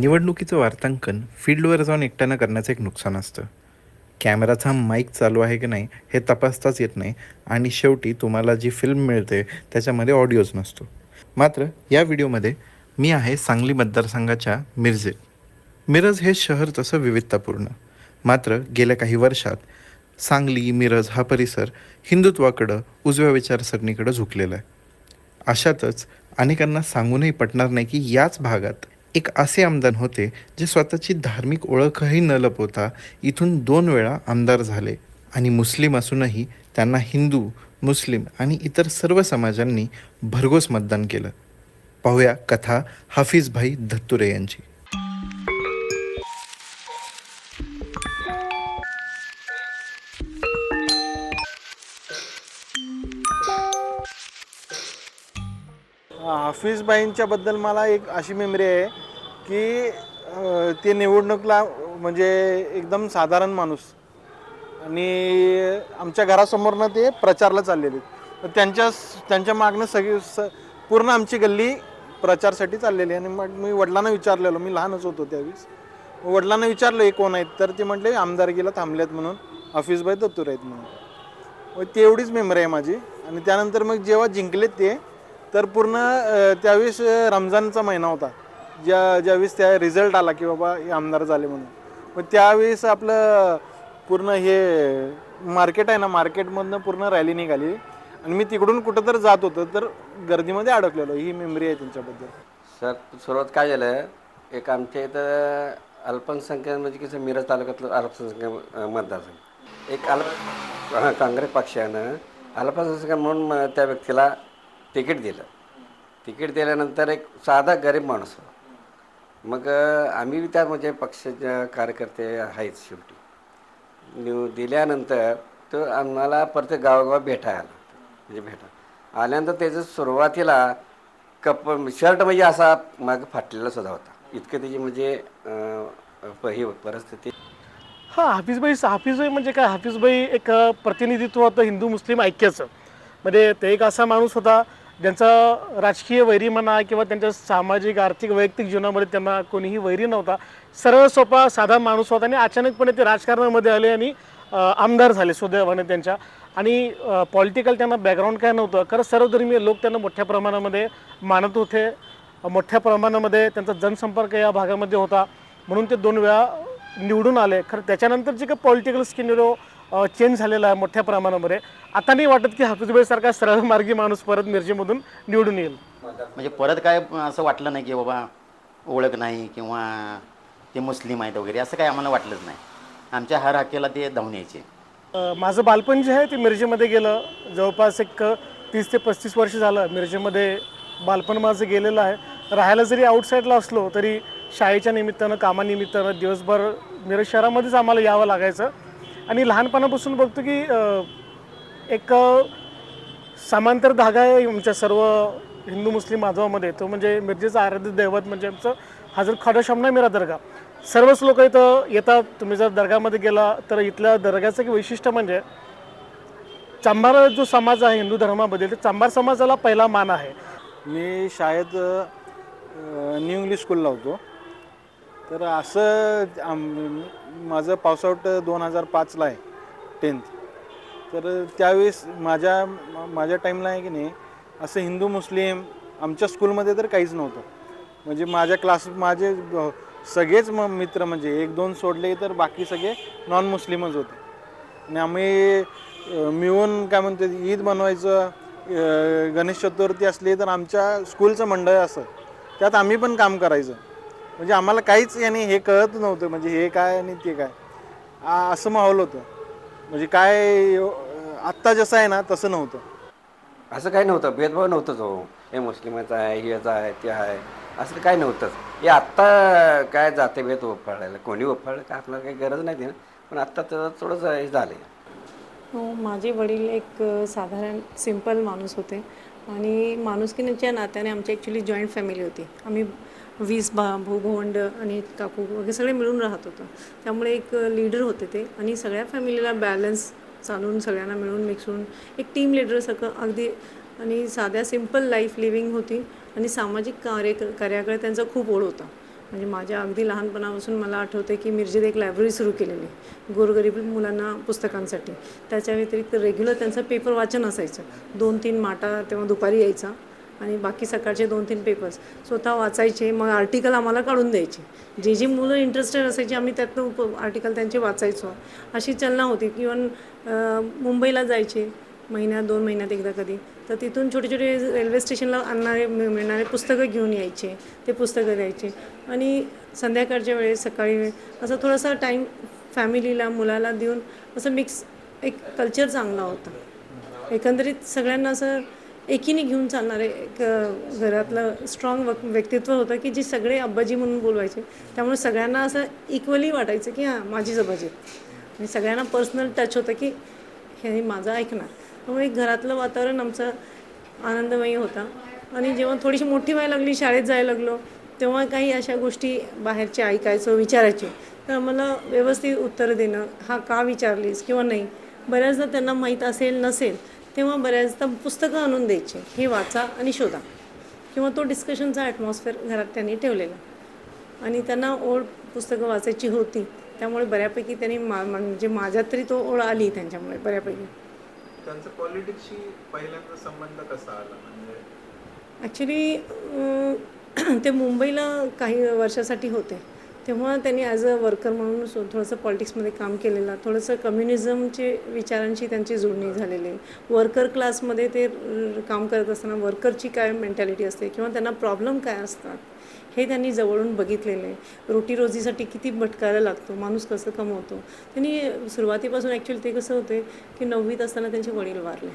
निवडणुकीचं वार्तांकन फील्डवर जाऊन एकट्यानं करण्याचं एक नुकसान असतं. कॅमेराचा माईक चालू आहे की नाही हे तपासताच येत नाही आणि शेवटी तुम्हाला जी फिल्म मिळते त्याच्यामध्ये ऑडिओज नसतो. मात्र या व्हिडिओमध्ये मी आहे सांगली मतदारसंघाच्या मिरजेत मिरज हे शहर तसं विविधतापूर्ण. मात्र गेल्या काही वर्षात सांगली मिरज हा परिसर हिंदुत्वाकडं उजव्या विचारसरणीकडं झुकलेला आहे. अशातच अनेकांना सांगूनही पटणार नाही की याच भागात एक असे आमदार होते जे स्वतःची धार्मिक ओळखही न लपवता इथून दोन वेळा आमदार झाले. आणि मुस्लिम असूनही त्यांना हिंदू मुस्लिम आणि इतर सर्व समाजांनी भरघोस मतदान केलं. पाहूया कथा हाफिजभाई धत्तुरे यांची. हाफिजबाईंच्याबद्दल मला एक अशी मेमरी आहे. की ते निवडणूकला म्हणजे एकदम साधारण माणूस. आणि आमच्या घरासमोरनं ते प्रचारला चाललेले तर त्यांच्या त्यांच्या मागणं सगळी स पूर्ण आमची गल्ली प्रचारसाठी चाललेली आणि मग मी वडिलांना विचारलेलो मी लहानच होतो त्यावेळेस. वडिलांना विचारलं हे कोण आहेत? तर ते म्हटले आमदारकीला थांबलेत म्हणून हफीजबाई दत्तूर आहेत म्हणून. मग तेवढीच मेमरी आहे माझी. आणि त्यानंतर मग जेव्हा जिंकलेत ते तर पूर्ण अ, त्यावेळेस अ, रमजानचा महिना होता. ज्या ज्यावेळेस त्या रिझल्ट आला की बाबा हे आमदार झाले म्हणून. मग त्यावेळेस आपलं पूर्ण हे मार्केट आहे ना मार्केटमधनं पूर्ण रॅली निघाली. आणि मी तिकडून कुठं तर जात होतो तर गर्दीमध्ये अडकलेलो. ही मेमरी आहे त्यांच्याबद्दल सर सुरुवात काय झालं? एक आमच्या इथं अल्पसंख्याक म्हणजे कसं मिरज तालुक्यातलं अल्पसंख्याक मतदारसंघ. एक अल्प हां काँग्रेस पक्षानं अल्पसंख्याक म्हणून त्या व्यक्तीला तिकीट दिलं. तिकीट दिल्यानंतर एक साधा गरीब माणूस होता. मग आम्ही बी त्या म्हणजे पक्षाच्या कार्यकर्ते आहेच शेवटी. निव दिल्यानंतर तो आम्हाला परत गावागाव भेटायला आला. म्हणजे भेटा आल्यानंतर त्याचं सुरुवातीला कप शर्ट म्हणजे असा माग फाटलेला सुद्धा होता. इतकं त्याची म्हणजे हे परिस्थिती. हां हाफिजबाई हाफिजबाई म्हणजे काय? हाफिजबाई एक प्रतिनिधित्व होतं हिंदू मुस्लिम ऐक्याचं. म्हणजे ते एक असा माणूस होता ज्यांचं राजकीय वैरी म्हणा किंवा त्यांच्या सामाजिक आर्थिक वैयक्तिक जीवनामध्ये त्यांना कोणीही वैरी नव्हता. सरळ सोपा साधा माणूस होता आणि अचानकपणे ते राजकारणामध्ये आले आणि आमदार झाले सुदैवाने त्यांच्या. आणि पॉलिटिकल त्यांना बॅकग्राऊंड काय नव्हतं. खरं सर्वधर्मीय लोक त्यांना मोठ्या प्रमाणामध्ये मानत होते. मोठ्या प्रमाणामध्ये त्यांचा जनसंपर्क या भागामध्ये होता. म्हणून ते दोन वेळा निवडून आले. खरं त्याच्यानंतर जे काही पॉलिटिकल स्किनरो चेंज झालेला आहे मोठ्या प्रमाणामध्ये. आता नाही वाटत की हाफिजबाईसारखा सरळ मार्गी माणूस परत मिरजेमधून निवडून येईल. म्हणजे परत काय असं वाटलं नाही की बाबा ओळख नाही किंवा ते मुस्लिम आहेत वगैरे असं काय आम्हाला वाटलंच नाही. आमच्या हर हाकेला ते धावून यायचे. अ, माझं बालपण जे आहे ते मिरजेमध्ये गेलं. जवळपास एक तीस ते पस्तीस वर्ष झालं मिरजेमध्ये बालपण माझं गेलेलं आहे. राहायला जरी आउटसाईडला असलो तरी शाळेच्या निमित्तानं कामानिमित्तानं दिवसभर मिरज शहरामध्येच आम्हाला यावं लागायचं. आणि लहानपणापासून बघतो की एक समांतर धागा आहे आमच्या सर्व हिंदू मुस्लिम माधवामध्ये तो म्हणजे मिरजेचं आराध्य दैवत म्हणजे आमचं हजरत खाडा शमना मिरा दर्गा. सर्वच लोक इथं येतात. तुम्ही जर दर्गामध्ये गेला तर इथल्या दर्ग्याचं एक वैशिष्ट्य म्हणजे चांभार जो समाज आहे हिंदू धर्मामध्ये ते चांभार समाजाला पहिला मान आहे. मी शाळेत न्यू इंग्लिश स्कूलला होतो. तर असं माझं पासआउट दोन हजार पाचला आहे टेन्थ तर त्यावेळेस माझ्या माझ्या टाईमला आहे की नाही असं हिंदू मुस्लिम आमच्या स्कूलमध्ये तर काहीच नव्हतं. म्हणजे माझ्या क्लास माझे सगळेच म मित्र म्हणजे एक दोन सोडले तर बाकी सगळे नॉन मुस्लिमच होते. आणि आम्ही मिळून काय म्हणते ईद बनवायचं गणेश चतुर्थी असली तर आमच्या स्कूलचं मंडळ असं त्यात आम्ही पण काम करायचं. म्हणजे आम्हाला काहीच याने हे कळत नव्हतं म्हणजे हे काय आणि ते काय. आ- असं माहोल होतं. म्हणजे काय आत्ता जसं आहे ना तसं नव्हतं. असं काही नव्हतं भेदभाव नव्हतंच हो. हे मुस्लिमाचं आहे हे याचं आहे ते आहे. असं काही नव्हतंच. हे आत्ता काय जाते भेद ओफाळायला कोणी ओफाळलं काय? आपल्याला काही गरज नाही ना. पण आत्ता तर थोडंसं हे झालं हो माझे वडील एक अ, साधारण सिंपल माणूस होते. आणि माणुसकीच्या नात्याने आमची ॲक्च्युली जॉईंट फॅमिली होती. आम्ही वीस भा भाऊ आणि काकू वगैरे सगळे मिळून राहत होतं. त्यामुळे एक लीडर होते ते आणि सगळ्या फॅमिलीला बॅलन्स चालून सगळ्यांना मिळून मिसळून एक टीम लिडरसारखं अगदी आणि साध्या सिंपल लाईफ लिव्हिंग होती आणि सामाजिक कार्य कार्याकडे त्यांचा खूप ओढ होता. म्हणजे माझ्या अगदी लहानपणापासून मला आठवते की मिरजेत एक लायब्ररी सुरू केलेली गोरगरीब मुलांना पुस्तकांसाठी. त्याच्या व्यतिरिक्त रेग्युलर त्यांचं पेपर वाचन असायचं. दोन तीन माटा तेव्हा दुपारी यायचा. आणि बाकी सकाळचे दोन तीन पेपर्स स्वतः वाचायचे मग आर्टिकल आम्हाला काढून द्यायचे. जे जी मुलं इंटरेस्टेड असायची आम्ही त्यातनं उप आर्टिकल त्यांचे वाचायचो. अशी चलना होती. इवन मुंबईला जायचे महिन्यात दोन महिन्यात एकदा कधी. तर तिथून छोटे छोटे रेल्वे स्टेशनला आणणारे मिळणारे पुस्तकं घेऊन यायचे. ते पुस्तकं द्यायचे. आणि संध्याकाळच्या वेळेस सकाळी वेळ असं थोडासा टाईम फॅमिलीला मुलाला देऊन असं मिक्स एक कल्चर चांगला होता. एकंदरीत सगळ्यांना असं एकीने घेऊन चालणारे एक घरातलं स्ट्रॉंग व्यक्तित्व होतं की जे सगळे अब्बाजी म्हणून बोलवायचे. त्यामुळे सगळ्यांना असं इक्वली वाटायचं की हां माझीच अब्बाजी आणि सगळ्यांना पर्सनल टच होतं की हे माझं ऐकणार. त्यामुळे घरातलं वातावरण आमचं आनंदमयी होता. आणि जेव्हा थोडीशी मोठी व्हायला लागली शाळेत जायला लागलो तेव्हा काही अशा गोष्टी बाहेरचे ऐकायचो विचारायचे. तर आम्हाला व्यवस्थित उत्तर देणं हा का विचारलीस? किंवा नाही. बऱ्याचदा त्यांना माहीत असेल नसेल तेव्हा बऱ्याचदा पुस्तकं आणून द्यायचे. हे वाचा आणि शोधा. किंवा तो डिस्कशनचा ॲटमॉस्फिअर घरात त्यांनी ठेवलेला. आणि त्यांना ओढ पुस्तकं वाचायची होती. त्यामुळे बऱ्यापैकी त्यांनी मा म्हणजे माझ्यात तरी तो ओढ आली त्यांच्यामुळे बऱ्यापैकी. त्यांचा पॉलिटिक्सशी पहिल्यांदा संबंध कसा आला? म्हणजे ॲक्च्युली ते मुंबईला काही वर्षासाठी होते. तेव्हा त्यांनी ॲज अ वर्कर म्हणून सो थोडंसं पॉलिटिक्समध्ये काम केलेलं थोडंसं कम्युनिझमचे विचारांशी त्यांची जोडणी झालेली. वर्कर क्लासमध्ये ते काम करत असताना वर्करची काय मेंटॅलिटी असते किंवा त्यांना प्रॉब्लेम काय असतात हे त्यांनी जवळून बघितलेलं. आहे रोटीरोजीसाठी किती भटकायला लागतो माणूस कसं कमवतो. त्यांनी सुरुवातीपासून ॲक्च्युली ते कसं होते की नववीत असताना त्यांचे वडील वारले.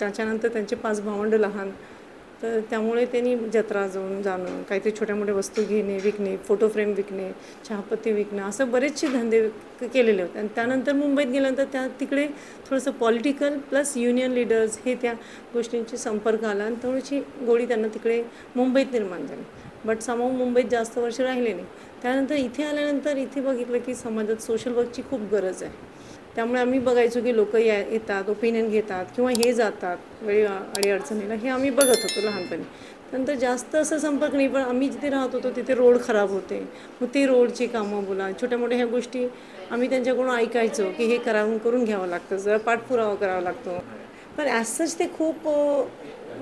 त्याच्यानंतर त्यांचे पाच भावंड लहान तर त्यामुळे त्यांनी जत्रा जाऊन जाणं काहीतरी छोट्या मोठ्या वस्तू घेणे विकणे फोटो फ्रेम विकणे चहापत्ती विकणं असं बरेचसे धंदे केलेले होते. आणि त्यानंतर मुंबईत गेल्यानंतर त्या तिकडे थोडंसं पॉलिटिकल प्लस युनियन लिडर्स हे त्या गोष्टींची संपर्क आला आणि थोडीशी गोडी त्यांना तिकडे मुंबईत निर्माण झाली. बट समाव मुंबईत जास्त वर्ष राहिले नाही. त्यानंतर इथे आल्यानंतर इथे बघितलं की समाजात सोशल वर्कची खूप गरज आहे. त्यामुळे आम्ही बघायचो की लोक या येतात ओपिनियन घेतात किंवा हे जातात वेळी अडीअडचणीला हे आम्ही बघत होतो लहानपणी. नंतर जास्त असं संपर्क नाही पण आम्ही जिथे राहत होतो तिथे रोड खराब होते. मग ते रोडची कामं बोला छोट्या मोठ्या ह्या गोष्टी आम्ही त्यांच्याकडून ऐकायचो की हे करावून करून घ्यावं लागतं जरा पाठपुरावा करावा लागतो. पण ॲज सच ते खूप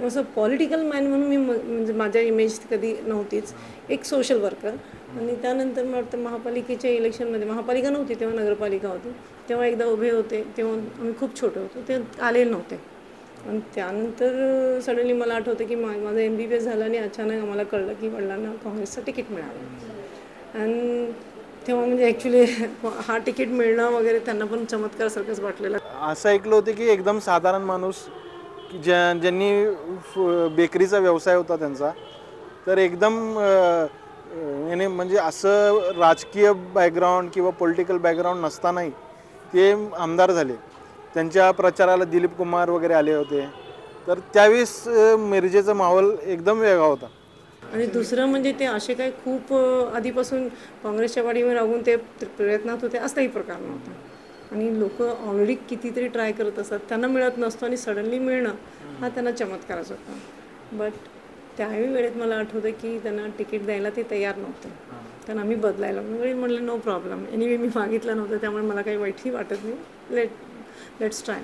असं पॉलिटिकल मॅन म्हणून मी म- म्हणजे माझ्या इमेज कधी नव्हतीच. एक सोशल वर्कर आणि त्यानंतर मला वाटतं महापालिकेच्या इलेक्शनमध्ये महापालिका नव्हती तेव्हा नगरपालिका होती. तेव्हा एकदा उभे होते तेव्हा आम्ही खूप छोटे होतो ते आलेले नव्हते. आणि त्यानंतर सडनली मला आठवतं की मा माझं एम बी बी एस झालं आणि अचानक आम्हाला कळलं की वडिलांना काँग्रेसचं तिकीट मिळालं. आणि तेव्हा म्हणजे ॲक्च्युली हा तिकीट मिळणं वगैरे त्यांना पण चमत्कारसारखंच वाटलेलं. असं ऐकलं होतं की एकदम साधारण माणूस की ज्या ज्यांनी फ- बेकरीचा व्यवसाय होता त्यांचा तर एकदम याने म्हणजे असं राजकीय बॅकग्राऊंड किंवा पॉलिटिकल बॅकग्राऊंड नसतानाही ते आमदार झाले. त्यांच्या प्रचाराला दिलीप कुमार वगैरे आले होते. तर त्यावेळेस मिरजेचं माहोल एकदम वेगळा होता. आणि दुसरं म्हणजे ते असे काही खूप आधीपासून काँग्रेसच्या वाडीवर लागून ते प्रयत्नात होते असाही प्रकार नव्हता. आणि लोक ऑलरेडी कितीतरी ट्राय करत असतात. त्यांना मिळत नसतो आणि सडनली मिळणं हा त्यांना चमत्कारच होता. बट त्याही वेळेत मला आठवतं की त्यांना तिकीट द्यायला ते तयार नव्हते. त्यांना आम्ही बदलायला मी म्हटलं नो प्रॉब्लेम एनिवे मी मागितलं नव्हतं त्यामुळे मला काही वाईटही वाटत नाही. लेट लेट्स ट्राय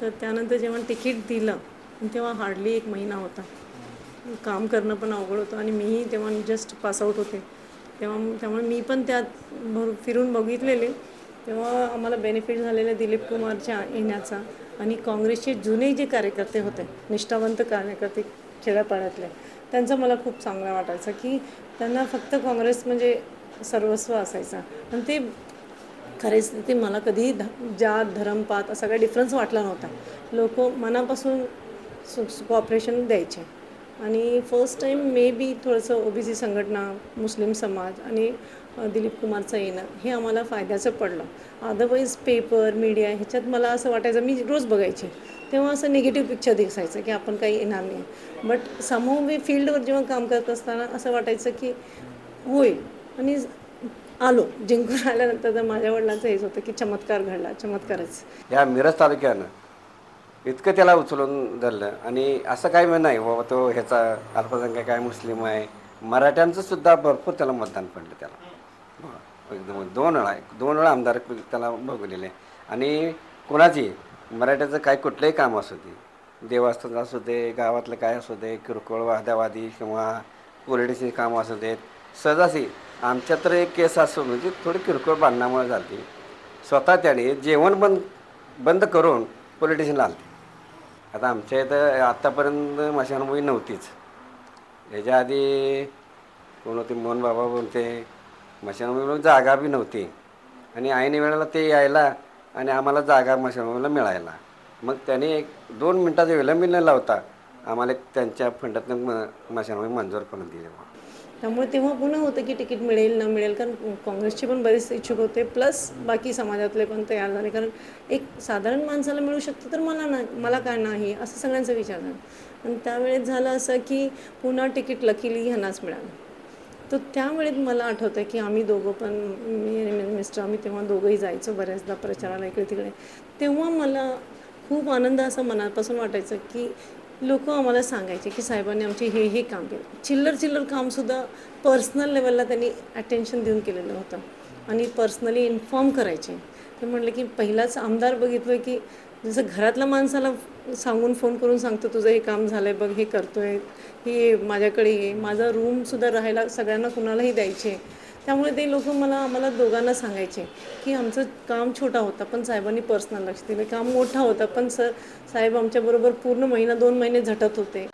तर त्यानंतर जेव्हा तिकीट दिलं तेव्हा हार्डली एक महिना होता. काम करणं पण अवघड होतं आणि मीही तेव्हा जस्ट पासआउट होते. तेव्हा त्यामुळे मी पण त्यात भर फिरून बघितलेले. तेव्हा आम्हाला बेनिफिट झालेले दिलीप कुमारच्या येण्याचा आणि काँग्रेसचे जुने जे कार्यकर्ते होते निष्ठावंत कार्यकर्ते खेड्यापाड्यातले त्यांचा मला खूप चांगला वाटायचा की त्यांना फक्त काँग्रेस म्हणजे सर्वस्व असायचा. आणि ते खरेच ते मला कधीही ध जात धर्मपात असा काही डिफरन्स वाटला नव्हता. लोक मनापासून सु कॉपरेशन द्यायचे. आणि फर्स्ट टाईम मे बी थोडंसं ओ बी सी संघटना मुस्लिम समाज आणि दिलीप कुमारचं येणं हे आम्हाला फायद्याचं पडलं. अदरवाईज पेपर मीडिया ह्याच्यात मला असं वाटायचं मी रोज बघायचे. तेव्हा असं निगेटिव्ह पिक्चर दिसायचं की आपण काही येणार नाही. बट समोर मी फील्डवर जेव्हा काम करत असताना असं वाटायचं की होईल आणि आलो. जिंकून आल्यानंतर माझ्या वडिलांचं हेच होतं की चमत्कार घडला चमत्कारच. या मिरज तालुक्यानं इतकं त्याला उचलून धरलं. आणि असं काही नाही बाबा तो ह्याचा अल्पसंख्याक काय मुस्लिम आहे. मराठ्यांचं सुद्धा भरपूर त्याला मतदान पडलं त्याला. एकदम दोन वेळा दोन वेळा आमदार त्याला भोगलेले. आणि कोणाची? मराठ्याचं काय कुठलंही काम असू दे. देवस्थान असू दे गावातलं काय असू दे किरकोळ वादावादी किंवा पोलिटिक्सची कामं असू देत. सहजासी आमच्या तर एक केस असो म्हणजे थोडी किरकोळ भांडणामुळे झाली स्वतः त्याने जेवण बंद बंद करून पोलिटिशियनला आलते. आता आमच्या इथं आत्तापर्यंत मशानभूमी नव्हतीच. याच्या आधी कोण होते? मोहन बाबा बोलते मशानभूमीला जागा बी नव्हती. आणि ऐन वेळेला ते यायला आणि आम्हाला जागा मशानभूमीला मिळायला. मग त्याने एक दोन मिनटाचा विलंब न लावता आम्हाला एक त्यांच्या फंडातून म मशानभूमी मंजूर करून दिली त्यामुळे तेव्हा पुन्हा होतं की तिकीट मिळेल न मिळेल कारण काँग्रेसचे पण बरेच इच्छुक होते प्लस बाकी समाजातले पण तयार झाले. कारण एक साधारण माणसाला मिळू शकतं तर मला ना मला काय नाही असं सगळ्यांचा विचार झाला. आणि त्यावेळेस झालं असं की पुन्हा तिकीट लकीली ह्यांनाच मिळालं. तर त्यावेळेत मला आठवतं की आम्ही दोघं पण मी आणि मिस्टर आम्ही तेव्हा दोघंही जायचो बऱ्याचदा प्रचाराला इकडे तिकडे तेव्हा मला खूप आनंद असा मनापासून वाटायचं की लोक आम्हाला सांगायचे की साहेबांनी आमचे हे हे काम केलं. चिल्लर चिल्लर कामसुद्धा पर्सनल लेवलला त्यांनी अटेन्शन देऊन केलेलं होतं. आणि पर्सनली इन्फॉर्म करायचे. ते म्हटलं की पहिलाच आमदार बघितलं की जसं घरातल्या माणसाला सांगून फोन करून सांगतो तुझं हे काम झालं आहे बघ हे करतो आहे हे माझ्याकडे ये. माझा रूमसुद्धा राहायला सगळ्यांना कुणालाही द्यायचे. त्यामुळे ते लोक मला आम्हाला दोघांना सांगायचे की आमचं काम छोटा होता पण साहेबांनी पर्सनल लक्ष दिलं. काम मोठा होता पण सर साहेब आमच्याबरोबर पूर्ण महिना दोन महिने झटत होते.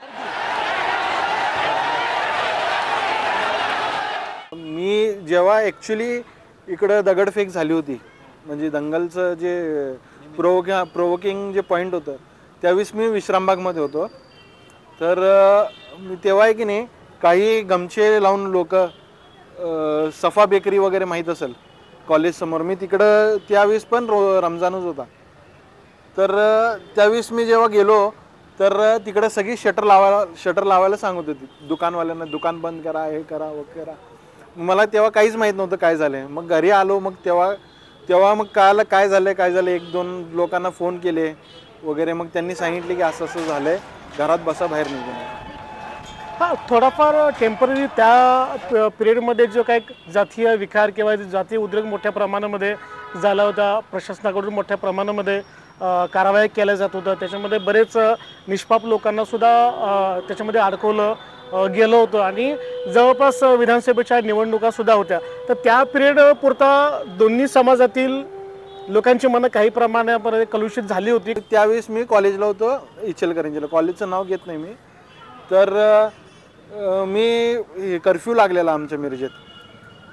मी जेव्हा ॲक्च्युली इकडं दगडफेक झाली होती म्हणजे दंगलचं जे प्रोवोक प्रोवोकिंग जे पॉईंट होतं त्यावेळेस मी विश्रामबागमध्ये होतो. तर तेव्हा आहे की नाही काही गमचे लावून लोक सफा बेकरी वगैरे माहीत असेल कॉलेजसमोर मी तिकडं त्यावेळेस पण रो रमजानच होता. तर त्यावेळेस मी जेव्हा गेलो तर तिकडं सगळी शटर लावायला शटर लावायला सांगत होती. दुकानवाल्यांना दुकान बंद करा हे करा व करा. मला तेव्हा काहीच माहीत नव्हतं काय झालं मग घरी आलो मग तेव्हा तेव्हा मग कळालं काय झालं काय झालं एक दोन लोकांना फोन केले वगैरे. मग त्यांनी सांगितले की असं असं झालं आहे घरात बसा बाहेर निघून हा थोडाफार टेंपररी त्या पिरियडमध्ये जो काही जातीय विकार किंवा जातीय उद्रेक मोठ्या प्रमाणामध्ये झाला होता प्रशासनाकडून मोठ्या प्रमाणामध्ये कारवाया केल्या जात होत्या. त्याच्यामध्ये बरेच निष्पाप लोकांना सुद्धा त्याच्यामध्ये अडकवलं गेलं होतं. आणि जवळपास विधानसभेच्या निवडणुकासुद्धा होत्या. तर त्या पिरियड पुरता दोन्ही समाजातील लोकांची मनं काही प्रमाणामध्ये कलुषित झाली होती. त्यावेळेस मी कॉलेजला होतो इचलकरंजीला. कॉलेजचं नाव घेत नाही मी. तर मी कर्फ्यू लागलेला आमच्या मिरजेत.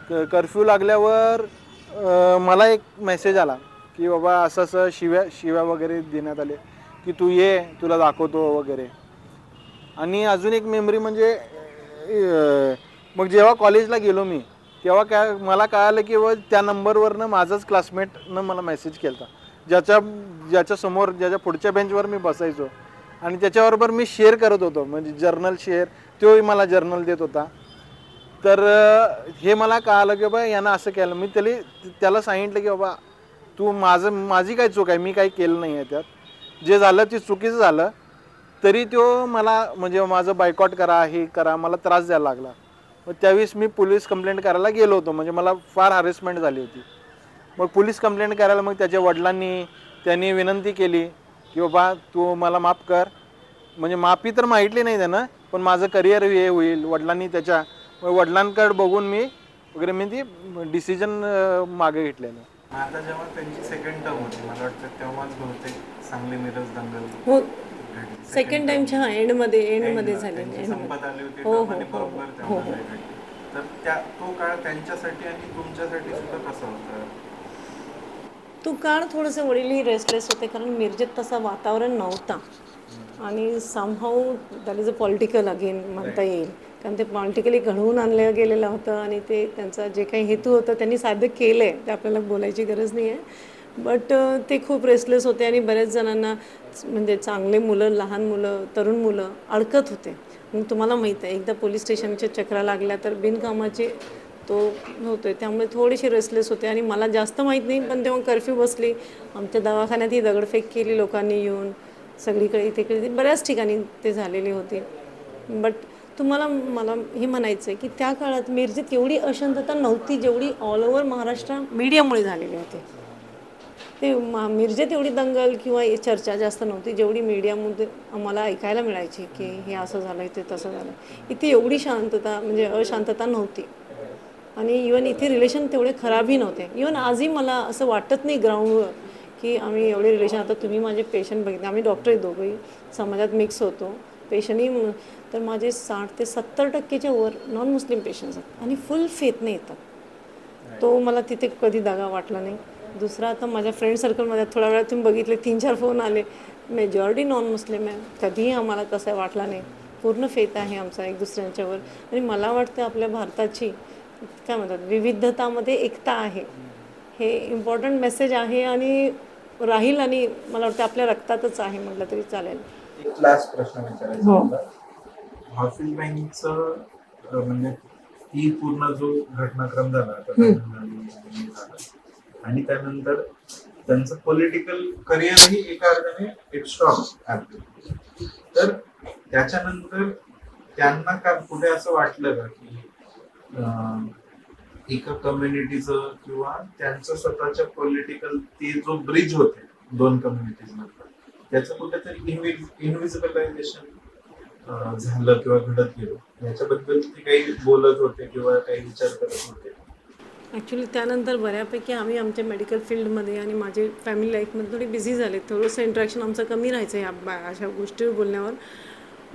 क कर्फ्यू लागल्यावर मला एक मेसेज आला की बाबा असं असं शिव्या शिव्या वगैरे देण्यात आले की तू ये तुला दाखवतो वगैरे. आणि अजून एक मेमरी म्हणजे मग जेव्हा कॉलेजला गेलो मी तेव्हा काय मला कळालं की व त्या नंबरवरनं माझाच क्लासमेटनं मला मेसेज केला ज्याच्या ज्याच्या ज्याच्यासमोर ज्याच्या पुढच्या बेंचवर मी बसायचो. आणि त्याच्याबरोबर मी शेअर करत होतो. म्हणजे जर्नल शेअर तोही मला जर्नल देत होता. तर हे मला कळालं की बाबा यानं असं केलं. मी त्याला त्याला सांगितलं की बाबा तू माझं माझी काय चूक आहे? मी काही केलं नाही आहे त्यात. जे झालं ते चुकीचं झालं. तरी तो मला म्हणजे माझं बायकॉट करा हे करा मला त्रास द्यायला लागला. मग त्यावेळेस मी पोलीस कंप्लेंट करायला गेलो होतो. म्हणजे मला फार हॅरेसमेंट झाली होती. मग पोलीस कंप्लेंट करायला मग त्याच्या वडिलांनी त्यांनी विनंती केली की बाबा तू मला माफ कर. म्हणजे माफी तर माहितली नाही त्यानं पण माझं करिअर हे होईल वडिलांनी त्याच्या वडिलांकडे बघून मी वगैरे मी ती डिसिजन मागे घेतलेलं आता जेव्हा त्यांची सेकंड टर्म होती मला वाटतं तेव्हाच बहुतेक सांगली मिरज दंगल हो. सेकंड टाइमच्या हा एंडमध्ये एंडमध्ये झाले. संपत आली होती हो, हो, आणि हो, बरोबर हो, घडली. तर त्या तो काळ त्यांच्यासाठी आणि तुमच्यासाठी सुद्धा कसा होता? तो काळ थोडंसं वडीलही रेस्टलेस होते कारण मिरजेत तसं वातावरण नव्हता. आणि somehow that is a political again म्हणता येईल. कारण ते पॉलिटिकली घडवून आणलं गेलेलं होतं आणि ते त्यांचा जे काही हेतू होता त्यांनी साध्य केलं आहे ते आपल्याला बोलायची गरज नाही आहे बट ते खूप रेस्टलेस होते आणि बऱ्याच जणांना म्हणजे चांगले मुलं लहान मुलं तरुण मुलं अडकत होते. मग तुम्हाला माहीत आहे एकदा पोलीस स्टेशनच्या चक्रा लागल्या तर बिनकामाचे तो होतोय. त्यामुळे थोडेसे रेसलेस होते आणि मला जास्त माहीत नाही पण तेव्हा कर्फ्यू बसली. आमच्या दवाखान्यात ही दगडफेक केली लोकांनी येऊन. सगळीकडे इथे बऱ्याच ठिकाणी ते झालेले होते. बट तुम्हाला मला हे म्हणायचं आहे की त्या काळात मिरजेत एवढी अशांतता नव्हती जेवढी ऑल ओव्हर महाराष्ट्र मीडियामुळे झालेली होती. ते मा मिरजेत एवढी दंगल किंवा चर्चा जास्त नव्हती जेवढी मीडियामध्ये आम्हाला ऐकायला मिळायची की हे असं झालं ते तसं झालं इथे एवढी शांतता म्हणजे अशांतता नव्हती. आणि इवन इथे रिलेशन तेवढे खराबही नव्हते. इवन आजही मला असं वाटत नाही ग्राउंडवर की आम्ही एवढे रिलेशन आता तुम्ही माझे पेशंट बघितले आम्ही डॉक्टर आहे दोघंही समाजात मिक्स होतो. पेशंटही तर माझे साठ ते सत्तर टक्केच्या वर नॉन मुस्लिम पेशंट्स आहेत आणि फुल फेथने येतात. तो मला तिथे कधी दगा वाटला नाही. दुसरा आता माझ्या फ्रेंड सर्कलमध्ये थोड्या वेळात तुम्ही बघितले तीन चार फोन आले. मेजॉरिटी नॉन मुस्लिम आहे. कधीही आम्हाला तसं वाटला नाही. पूर्ण फेथ आहे आमचा एक दुसऱ्यांच्यावर आणि मला वाटतं आपल्या भारताची काय म्हणतात विविधतामध्ये एकता आहे. हे इम्पॉर्टंट मेसेज आहे आणि राहील आणि मला वाटतं आपल्या रक्तातच आहे म्हटलं तरी चालेल. एक लास्ट प्रश्न विचारायचा होता हाफिजबाईंचं अं, म्हणजे ती पूर्ण जो घटनाक्रम झाला आता तामिळनाडूमध्ये झाला आणि त्यानंतर त्यांचं पॉलिटिकल करिअरही एका अर्थाने एक स्ट्रॉंग आहे तर त्याच्यानंतर त्यांना का कुठे असं वाटलं का की अं, एका कम्युनिटीचं किंवा त्यांचं स्वतःच्या पॉलिटिकल ते जो ब्रिज होते दोन कम्युनिटीज मधला त्याचं कुठेतरी इनविजिबलायझेशन झालं किंवा घडत गेलं. याच्याबद्दल ते काही बोलत होते किंवा काही विचार करत होते. ॲक्च्युली त्यानंतर बऱ्यापैकी आम्ही आमच्या मेडिकल फील्डमध्ये आणि माझे फॅमिली लाईफमध्ये थोडी बिझी झाले. थोडंसं इंट्रॅक्शन आमचं कमी राहायचं ह्या बा- अशा गोष्टीवर बोलण्यावर.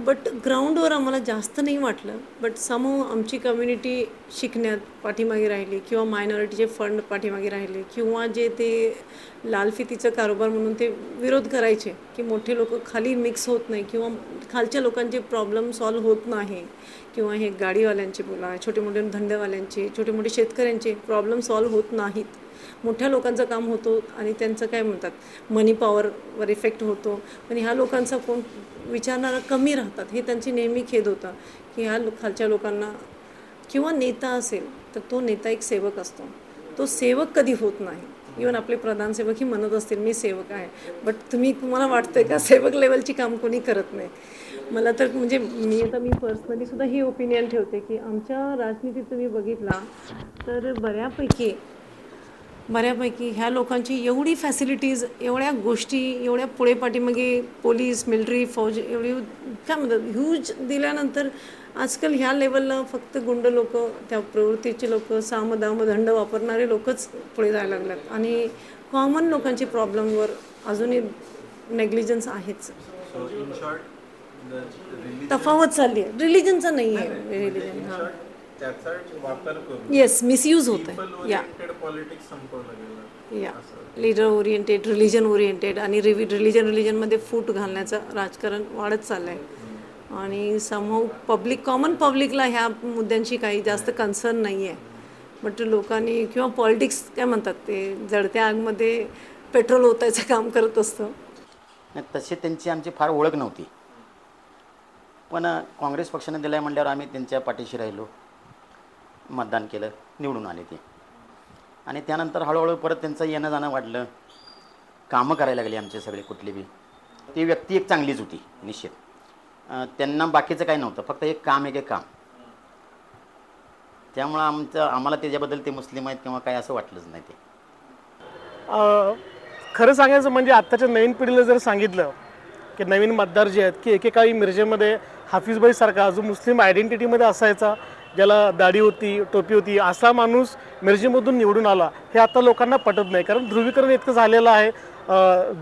बट ग्राउंडवर आम्हाला जास्त नाही वाटलं. बट समूह आमची कम्युनिटी शिकण्यात पाठीमागे राहिली किंवा मायनॉरिटीचे फंड पाठीमागे राहिले किंवा जे ते लालफितीचं कारोबार म्हणून ते विरोध करायचे की मोठे लोक खाली मिक्स होत नाही किंवा खालच्या लोकांचे प्रॉब्लेम सॉल्व होत नाही किंवा हे गाडीवाल्यांचे बोला छोटे मोठे धंदेवाल्यांचे छोटे मोठे शेतकऱ्यांचे प्रॉब्लेम सॉल्व होत नाहीत. मोठ्या लोकांचं काम होतो आणि त्यांचं काय म्हणतात मनी पॉवरवर इफेक्ट होतो. पण ह्या लोकांचा कोण विचारणारा कमी राहतात. हे त्यांची नेहमी खेद होता की ह्या लो खालच्या लोकांना किंवा नेता असेल तर तो नेता एक सेवक असतो. तो सेवक कधी होत नाही. इवन आपले प्रधान सेवक ही म्हणत असतील मी सेवक आहे. बट तुम्ही तुम्हाला वाटतंय का सेवक लेवलची काम कोणी करत नाही? मला तर म्हणजे मी आता मी पर्सनली सुद्धा ही ओपिनियन ठेवते की आमच्या राजनीतीत तुम्ही बघितला तर बऱ्यापैकी बऱ्यापैकी ह्या लोकांची एवढी फॅसिलिटीज एवढ्या गोष्टी एवढ्या पुढे पाठीमागे पोलीस मिलिटरी फौज एवढी काय म्हणतात ह्यूज दिल्यानंतर आजकाल ह्या लेवलला फक्त गुंड लोक त्या प्रवृत्तीचे लोक साम दाम दंड वापरणारे लोकच पुढे जायला लागतात आणि कॉमन लोकांची प्रॉब्लेमवर अजूनही नेग्लिजन्स आहेच. तफावत चालली आहे. रिलिजनचा नाही आहे रिलिजन हां. त्याचा वापर करून येस मिसयूज होत आहे या पॉलिटिक्स संपवलं गेलं. या लीडर ओरिएंटेड रिलिजन ओरिएंटेड आणि रिवि रिलिजन रिलिजनमध्ये फूट घालण्याचं राजकारण वाढत चाललं आहे आणि समूह पब्लिक कॉमन पब्लिकला ह्या मुद्द्यांची काही जास्त कन्सर्न नाही आहे बट लोकांनी किंवा पॉलिटिक्स काय म्हणतात ते जडत्या आगमध्ये पेट्रोल ओतायचं काम करत असतं. नाही, तशी त्यांची आमची फार ओळख नव्हती. पण काँग्रेस पक्षाने दिलाय म्हटल्यावर आम्ही त्यांच्या पाठीशी राहिलो. मतदान केलं निवडून आले ते. आणि त्यानंतर हळूहळू परत त्यांचं येणं जाणं वाढलं. कामं करायला लागली आमचे सगळे कुठले बी. ती व्यक्ती एक चांगलीच होती निश्चित. त्यांना बाकीचं काही नव्हतं फक्त एक काम एक एक काम. त्यामुळं आमचं आम्हाला त्याच्याबद्दल ते मुस्लिम आहेत किंवा काय असं वाटलंच नाही ते. खरं सांगायचं म्हणजे आत्ताच्या नवीन पिढीला जर सांगितलं की नवीन मतदार जे आहेत की एकेकाळी मिरजेमध्ये हाफिजबाई सारखा जो मुस्लिम आयडेंटिटीमध्ये असायचा ज्याला दाढी होती टोपी होती असा माणूस मिरजेमधून निवडून आला हे आता लोकांना पटत नाही. कारण ध्रुवीकरण इतकं झालेलं आहे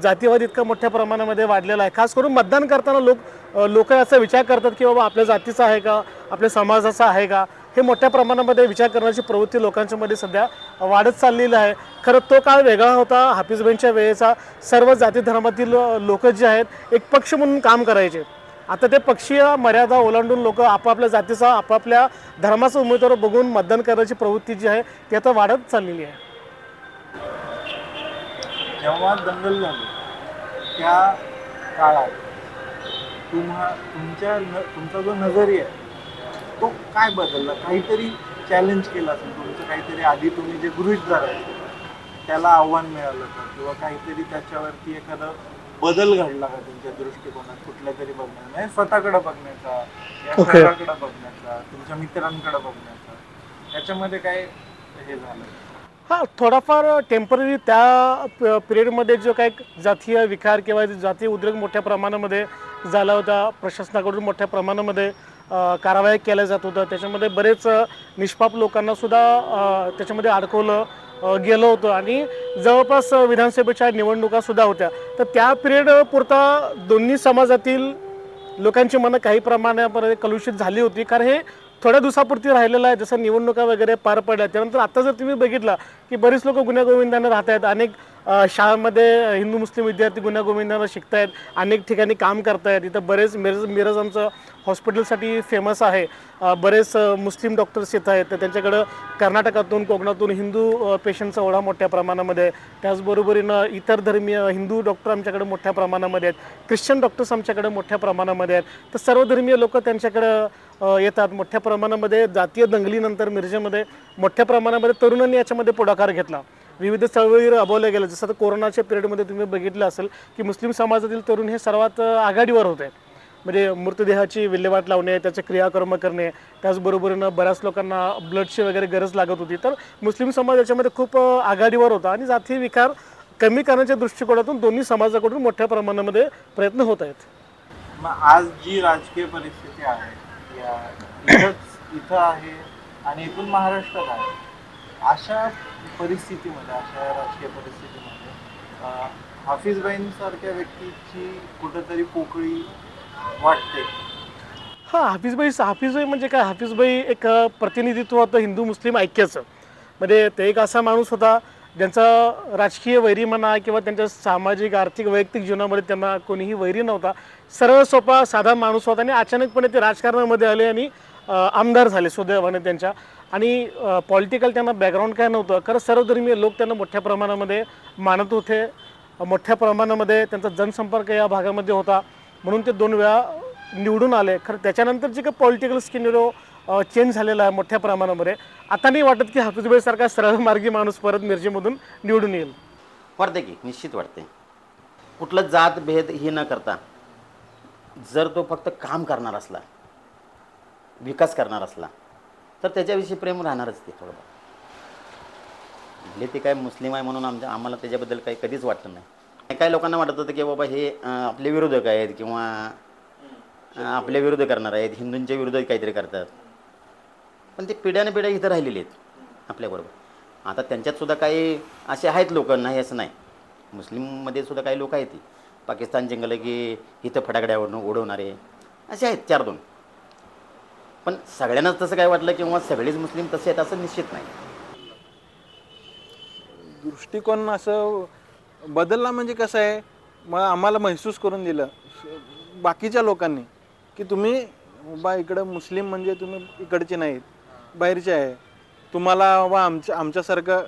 जातीवाद इतका मोठ्या प्रमाणामध्ये वाढलेला आहे. खास करून मतदान करताना लोक लोक असा विचार करतात की बाबा आपल्या जातीचा आहे का आपल्या समाजाचा आहे का? हे मोठ्या प्रमाणामध्ये विचार करण्याची प्रवृत्ती लोकांच्यामध्ये सध्या वाढत चाललेली आहे. खरं तो काळ वेगळा होता हाफिजबेनच्या वेळेचा. सर्व जाती धर्मातील लोक जे आहेत एक पक्ष म्हणून काम करायचे. आता ते पक्षीय मर्यादा ओलांडून लोक आपापल्या जातीचा आपापल्या धर्माचा उमेदवार बघून मतदान करण्याची प्रवृत्ती जी आहे ती आता वाढत चाललेली आहे. जेव्हा दंगल झाली त्या काळात तुम्हा तुमच्या न तुमचा जो नजरिया आहे तो काय बदलला? काहीतरी चॅलेंज केला असेल तुमचं काहीतरी आधी तुम्ही जे गृहित धरायचे त्याला आव्हान मिळालं तर किंवा काहीतरी त्याच्यावरती एखादं बदल घडला का तुमच्या दृष्टिकोनात? कुठल्या तरी बघण्यात म्हणजे स्वतःकडे बघण्याचा या Okay. शहराकडे बघण्याचा तुमच्या मित्रांकडे बघण्याचा. याच्यामध्ये काय हे झालं? हा थोडाफार टेंपररी त्या पिरियडमध्ये जो काही जातीय विकार किंवा जातीय उद्रेक मोठ्या प्रमाणामध्ये झाला होता प्रशासनाकडून मोठ्या प्रमाणामध्ये अ, कारवाया केल्या जात होत्या. त्याच्यामध्ये बरेच अ, निष्पाप लोकांना सुद्धा अ, त्याच्यामध्ये अडकवलं. गेलो होतो. आणि जवळपास विधानसभेच्या निवडणुकासुद्धा होत्या. तर त्या पिरियड पुरता दोन्ही समाजातील लोकांची मनं काही प्रमाणामध्ये कलुषित झाली होती. कारण हे थोड्या दिवसापुरती राहिलेलं आहे जसं निवडणुका वगैरे पार पडल्या त्यानंतर आता जर तुम्ही बघितला की बरीच लोक गुन्हेगोविंदांना राहत आहेत अनेक शाळांमध्ये हिंदू मुस्लिम विद्यार्थी गुन्हेगोविंदांना शिकतायत अनेक ठिकाणी काम करतायत. इथं बरेच मिरज मिरज आमचं हॉस्पिटलसाठी फेमस आहे. बरेच मुस्लिम डॉक्टर्स येत आहेत. तर त्यांच्याकडं कर्नाटकातून कोकणातून हिंदू पेशंटचा ओढा मोठ्या प्रमाणामध्ये आहे. त्याचबरोबरीनं इतर धर्मीय हिंदू डॉक्टर आमच्याकडे मोठ्या प्रमाणामध्ये आहेत. ख्रिश्चन डॉक्टर्स आमच्याकडे मोठ्या प्रमाणामध्ये आहेत. तर सर्व धर्मीय लोक त्यांच्याकडं येतात. मोठ्या प्रमाणामध्ये जातीय दंगलीनंतर मिरजेमध्ये मोठ्या प्रमाणामध्ये तरुणांनी याच्यामध्ये पुढाकार घेतला. विविध चळवळी राबवल्या गेल्या. जसं आता कोरोनाच्या पिरियडमध्ये तुम्ही बघितलं असेल की मुस्लिम समाजातील तरुण हे सर्वात आघाडीवर होते. म्हणजे मृतदेहाची विल्हेवाट लावणे त्याचे क्रियाकर्म करणे त्याचबरोबरीनं बऱ्याच लोकांना ब्लडची वगैरे गरज लागत होती. तर मुस्लिम समाज याच्यामध्ये खूप आघाडीवर होता आणि जातीय विकार कमी करण्याच्या दृष्टिकोनातून दोन्ही समाजाकडून मोठ्या प्रमाणामध्ये प्रयत्न होत आहेत. आज जी राजकीय परिस्थिती आहे इथंच इथं आहे आणि इथून महाराष्ट्रात आहे. अशा परिस्थितीमध्ये अशा राजकीय परिस्थितीमध्ये अं, हाफिजबाईंसारख्या व्यक्तीची कुठंतरी पोकळी वाटते. हां हाफिजबाई हाफिजबाई म्हणजे काय? हाफिजबाई एक प्रतिनिधित्व होतं हिंदू मुस्लिम ऐक्याचं. म्हणजे ते एक असा माणूस होता ज्यांचं राजकीय वैरी म्हणा किंवा त्यांच्या सामाजिक आर्थिक वैयक्तिक जीवनामध्ये त्यांना कोणीही वैरी नव्हता. सरळ सोपा साधा माणूस होता आणि अचानकपणे ते राजकारणामध्ये आले आणि आमदार झाले सुदैवाने त्यांच्या. आणि पॉलिटिकल त्यांना बॅकग्राऊंड काय नव्हतं. खरं सर्वधर्मीय लोक त्यांना मोठ्या प्रमाणामध्ये मानत होते. मोठ्या प्रमाणामध्ये त्यांचा जनसंपर्क या भागामध्ये होता. म्हणून ते दोन वेळा निवडून आले. खरं त्याच्यानंतर जे काही पॉलिटिकल स्किनरो चेंज झालेला आहे मोठ्या प्रमाणामध्ये. आता नाही वाटत की हाफिजबाईसारखा सरळ मार्गी माणूस परत मिरजेमधून निवडून येईल. वाटते की निश्चित वाटते कुठलं जात भेद हे न करता जर तो फक्त काम करणार असला विकास करणार असला तर त्याच्याविषयी प्रेम राहणारच ते थोडंफार म्हणजे ते काय मुस्लिम आहे म्हणून आमच्या आम्हाला त्याच्याबद्दल काही कधीच वाटलं नाही. काही लोकांना वाटत होतं की बाबा हे आपले विरोधक आहेत किंवा आपल्या आपले विरोध करणार आहेत हिंदूंच्या विरोधात काहीतरी करतात. पण ते पिढ्याने पिढ्या इथं राहिलेले आहेत आपल्याबरोबर आता त्यांच्यातसुद्धा काही असे आहेत लोक नाही असं नाही. मुस्लिममध्ये सुद्धा काही लोक आहेत. ती पाकिस्तान जिंकलं की इथं फटाकड्यावरून उडवणारे असे आहेत चार दोन. पण सगळ्यांनाच तसं काय वाटलं किंवा सगळेच मुस्लिम तसे आहेत असं निश्चित नाही. दृष्टिकोन असं बदलला म्हणजे कसं आहे मग आम्हाला महसूस करून दिलं बाकीच्या लोकांनी की तुम्ही बा इकडं मुस्लिम म्हणजे तुम्ही इकडचे नाहीत. बाहेरचे आहे. तुम्हाला बा आमच्या आमच्यासारखं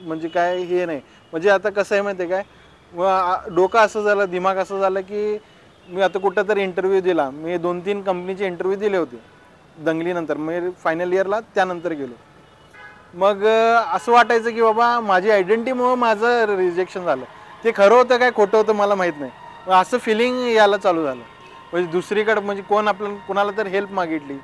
म्हणजे काय हे नाही. म्हणजे आता कसं आहे माहिती आहे काय? व डोकं असं झालं दिमाग असं झालं की मी आता कुठं तरी इंटरव्ह्यू दिला. मी दोन तीन कंपनीचे इंटरव्ह्यू दिले होते. दंगलीनंतर. मी फायनल इयरला त्यानंतर गेलो. मग असं वाटायचं की बाबा माझी आयडेंटिटीमुळं माझं रिजेक्शन झालं. ते खरं होतं काय खोटं होतं मला माहीत नाही. असं फिलिंग यायला चालू झालं. म्हणजे दुसरीकडं म्हणजे कोण आपल्याला कोणाला तर हेल्प मागितली.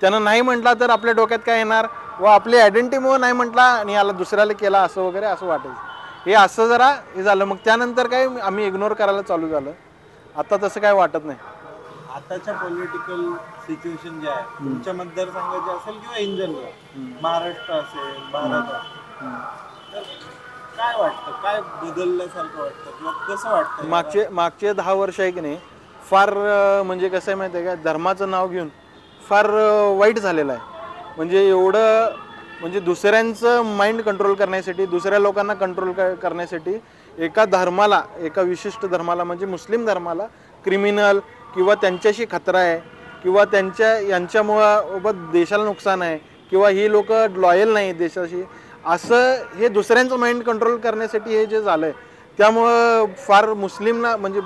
त्यानं नाही म्हटला तर आपल्या डोक्यात काय येणार? व आपली आयडेंटिटीमुळं नाही म्हटला आणि याला दुसऱ्याला केला असं वगैरे असं वाटायचं. हे असं जरा हे झालं. मग त्यानंतर काय आम्ही इग्नोर करायला चालू झालं. आता तसं काय वाटत नाही. आताच्या पॉलिटिकल सिच्युएशन जे आहे तुमच्या मतदारसंघाचे असेल किंवा इन जनरल महाराष्ट्र असेल भारत असेल. तर काय वाटतं? काय बदलल्यासारखं वाटतं? किंवा कसं वाटतं मागचे मागचे दहा वर्ष आहे की नाही फार म्हणजे कसं आहे माहिती आहे का? धर्माचं नाव घेऊन फार वाईट झालेलं आहे. म्हणजे एवढं म्हणजे दुसऱ्यांचं माइंड कंट्रोल करण्यासाठी दुसऱ्या लोकांना कंट्रोल करण्यासाठी एका धर्माला एका विशिष्ट धर्माला म्हणजे मुस्लिम धर्माला क्रिमिनल किंवा त्यांच्याशी खतरा आहे किंवा त्यांच्या यांच्यामुळं देशाला नुकसान आहे किंवा ही लोक लॉयल नाही देशाशी असं हे दुसऱ्यांचं माइंड कंट्रोल करण्यासाठी हे जे झालं आहे त्यामुळं फार मुस्लिमना म्हणजे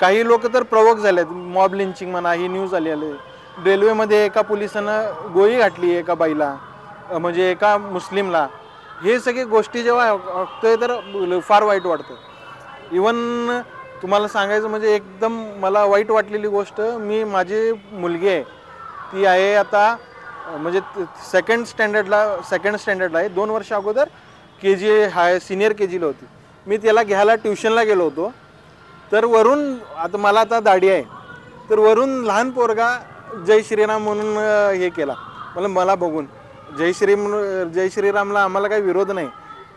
काही लोक तर प्रवोक झाले आहेत मॉब लिंचिंग म्हणा ही न्यूज आली आली. रेल्वेमध्ये एका पोलिसानं गोळी घातली एका बाईला म्हणजे एका मुस्लिमला. हे सगळे गोष्टी जेव्हा ऐकतोय तर फार वाईट वाटतं. इवन तुम्हाला सांगायचं म्हणजे एकदम मला वाईट वाटलेली गोष्ट मी माझी मुलगी आहे ती आहे आता म्हणजे सेकंड स्टँडर्डला सेकंड स्टँडर्डला आहे. दोन वर्ष अगोदर के जी हाय सिनियर के जीला होती. मी त्याला घ्यायला ट्युशनला गेलो होतो. तर वरून आता मला आता दाढी आहे. तर वरून लहान पोरगा जय श्रीराम म्हणून हे केला. मला मला बघून. जय श्री जय श्रीरामला आम्हाला काही विरोध नाही.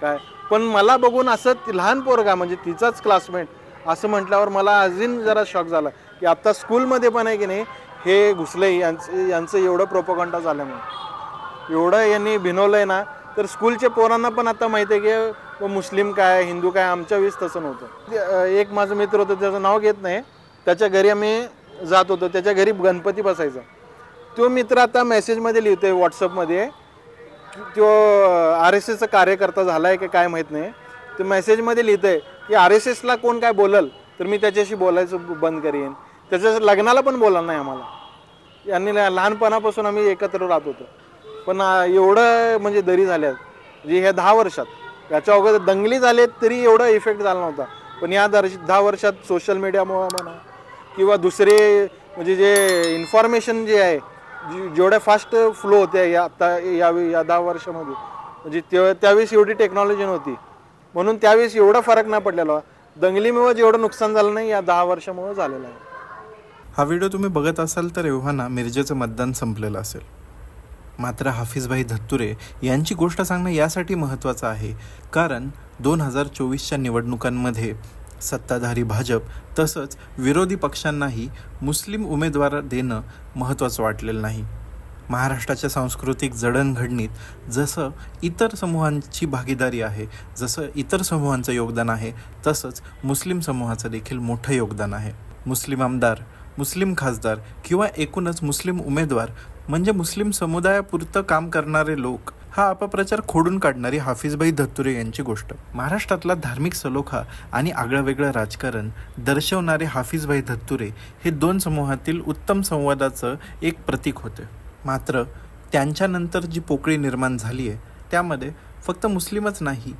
काय? पण मला बघून असं लहान पोरगा म्हणजे तिचाच क्लासमेट असं म्हटल्यावर मला अजून जरा शॉक झाला. की आत्ता स्कूलमध्ये पण आहे की नाही हे घुसले यांचं यांचं एवढं प्रोपोगंडा झाल्यामुळे एवढं यांनी भिनवलं आहे ना तर स्कूलच्या पोरांना पण आता माहिती आहे की मुस्लिम काय हिंदू काय आमच्या वेळेस तसं नव्हतं. ते, एक माझं मित्र होतं त्याचं नाव घेत नाही. त्याच्या घरी आम्ही जात होतो त्याच्या घरी गणपती बसायचा. तो मित्र आता मेसेजमध्ये लिहितोय व्हॉट्सअपमध्ये तो आर एस एसचा कार्यकर्ता झाला आहे की काय माहीत नाही. तो मेसेजमध्ये लिहितं आहे की आर एस एसला कोण काय बोलल तर मी त्याच्याशी बोलायचं बंद करीन. त्याच्या लग्नाला पण बोलायला नाही आम्हाला. यांनी ल- लहानपणापासून आम्ही एकत्र राहत होतो. पण एवढं म्हणजे दरी झाल्यात. म्हणजे ह्या दहा वर्षात याच्या अगोदर दंगली झाले तरी एवढा इफेक्ट झाला नव्हता. पण या दर दहा वर्षात सोशल मीडियामुळं म्हणा किंवा दुसरे म्हणजे जे इन्फॉर्मेशन जे आहे जी जेवढ्या फास्ट फ्लो होते या आता या या दहा वर्षामध्ये म्हणजे त्यावेळेस एवढी टेक्नॉलॉजी नव्हती. म्हणून त्यावेळेस एवढा फरक नाही पडलेला. दंगलीमुळे जेवढं नुकसान झालं नाही या दहा वर्षामुळे झालेलं आहे. हा व्हिडिओ तुम्ही बघत असाल तर एव्हाना मिरजेचं मतदान संपलेलं असेल. मात्र हाफिजभाई धत्तुरे यांची गोष्ट सांगणं यासाठी महत्त्वाचं आहे. कारण दोन हजार चोवीसच्या निवडणुकांमध्ये सत्ताधारी भाजप तसंच विरोधी पक्षांनाही मुस्लिम उमेदवार देणं महत्त्वाचं वाटलेलं नाही. महाराष्ट्राच्या सांस्कृतिक जडणघडणीत जसं इतर समूहांची भागीदारी आहे जसं इतर समूहांचं योगदान आहे तसंच मुस्लिम समूहाचं देखील मोठं योगदान आहे. मुस्लिम आमदार मुस्लिम खासदार किंवा एकूणच मुस्लिम उमेदवार म्हणजे मुस्लिम समुदायापुरतं काम करणारे लोक हा अपप्रचार खोडून काढणारी हाफिजबाई धत्तुरे यांची गोष्ट. महाराष्ट्रातला धार्मिक सलोखा आणि आगळं वेगळं राजकारण दर्शवणारे हाफिजबाई धत्तुरे हे दोन समूहातील उत्तम संवादाचं एक प्रतीक होते. मात्र त्यांच्यानंतर जी पोकळी निर्माण झाली आहे त्यामध्ये फक्त मुस्लिमच नाही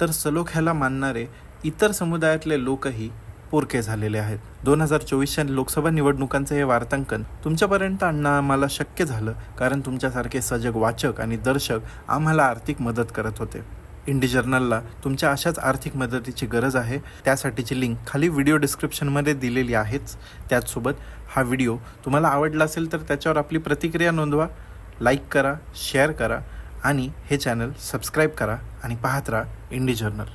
तर सलोख्याला मानणारे इतर समुदायातले लोकही पोरके झालेले आहेत. दोन हजार चोवीसच्या लोकसभा निवडणुकांचं हे वार्तांकन तुमच्यापर्यंत आणणं आम्हाला शक्य झालं कारण तुमच्यासारखे सजग वाचक आणि दर्शक आम्हाला आर्थिक मदत करत होते. इंडी जर्नलला तुमच्या अशाच आर्थिक मदतीची गरज आहे त्यासाठीची लिंक खाली व्हिडिओ डिस्क्रिप्शनमध्ये दिलेली आहेच. त्याचसोबत हा व्हिडिओ तुम्हाला आवडला असेल तर त्याच्यावर आपली प्रतिक्रिया नोंदवा लाईक करा शेअर करा आणि हे चॅनल सबस्क्राईब करा आणि पाहत राहा इंडी जर्नल